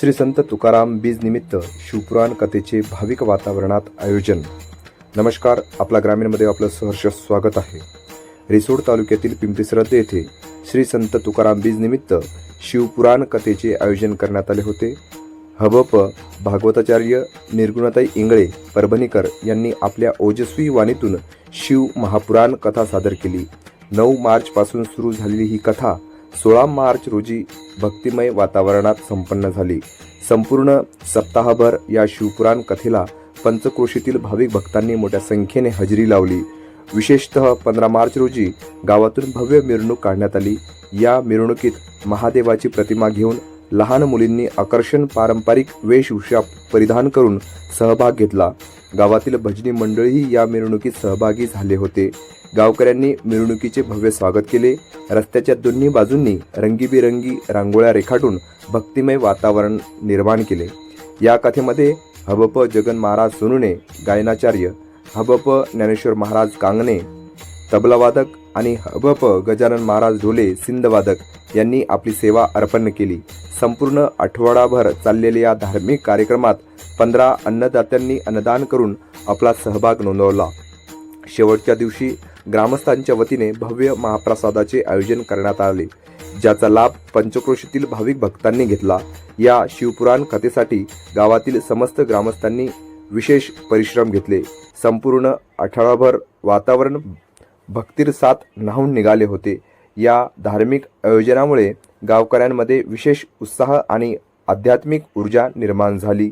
श्री संत तुकाराम बीज निमित्त शिवपुराण कथेचे भाविक वातावरणात आयोजन. नमस्कार आपला ग्रामीणमध्ये आपलं सहर्ष स्वागत आहे. रिसोड तालुक्यातील पिंपरी सरहद्द येथे श्री संत तुकाराम बीज निमित्त शिवपुराण कथेचे आयोजन करण्यात आले होते. हबप भागवताचार्य निर्गुणताई इंगळे परभणीकर यांनी आपल्या ओजस्वी वाणीतून शिव महापुराण कथा सादर केली. नऊ मार्चपासून सुरू झालेली ही कथा सोळा मार्च रोजी भक्तिमय वातावरणात संपन्न झाली. संपूर्ण सप्ताहभर या शिवपुराण कथेला पंचक्रोशीतील भाविक भक्तांनी मोठ्या संख्येने हजेरी लावली. विशेषतः पंधरा मार्च रोजी गावातून भव्य मिरवणूक काढण्यात आली. या मिरवणुकीत महादेवाची प्रतिमा घेऊन लहान मुलींनी आकर्षण पारंपरिक वेशभूषा परिधान करून सहभाग घेतला. गावातील भजनी मंडळीही या मिरवणुकीत सहभागी झाले होते. गावकऱ्यांनी मिरवणुकीचे भव्य स्वागत केले. रस्त्याच्या दोन्ही बाजूंनी रंगीबिरंगी रांगोळ्या रेखाटून भक्तिमय वातावरण निर्माण केले. या कथेमध्ये हबप जगन महाराज सोनुने गायनाचार्य हबप ज्ञानेश्वर महाराज कांगणे तबलावादक आणि हबप गजानन महाराज ढोले सिंधवादक यांनी आपली सेवा अर्पण केली. संपूर्ण आठवडाभर चाललेल्या या धार्मिक कार्यक्रमात पंधरा अन्नदात्यांनी अन्नदान करून आपला सहभाग नोंदवला. शेवटच्या दिवशी ग्रामस्थांच्या वतीने भव्य महाप्रसादाचे आयोजन करण्यात आले. ज्याचा लाभ पंचक्रोशीतील भाविक भक्तांनी घेतला. या शिवपुराण कथेसाठी गावातील समस्त ग्रामस्थांनी विशेष परिश्रम घेतले. संपूर्ण आठवडाभर वातावरण भक्तिरसाथ न्हावून निघाले होते. या धार्मिक आयोजनामुळे गावकऱ्यांमध्ये विशेष उत्साह आणि आध्यात्मिक ऊर्जा निर्माण झाली.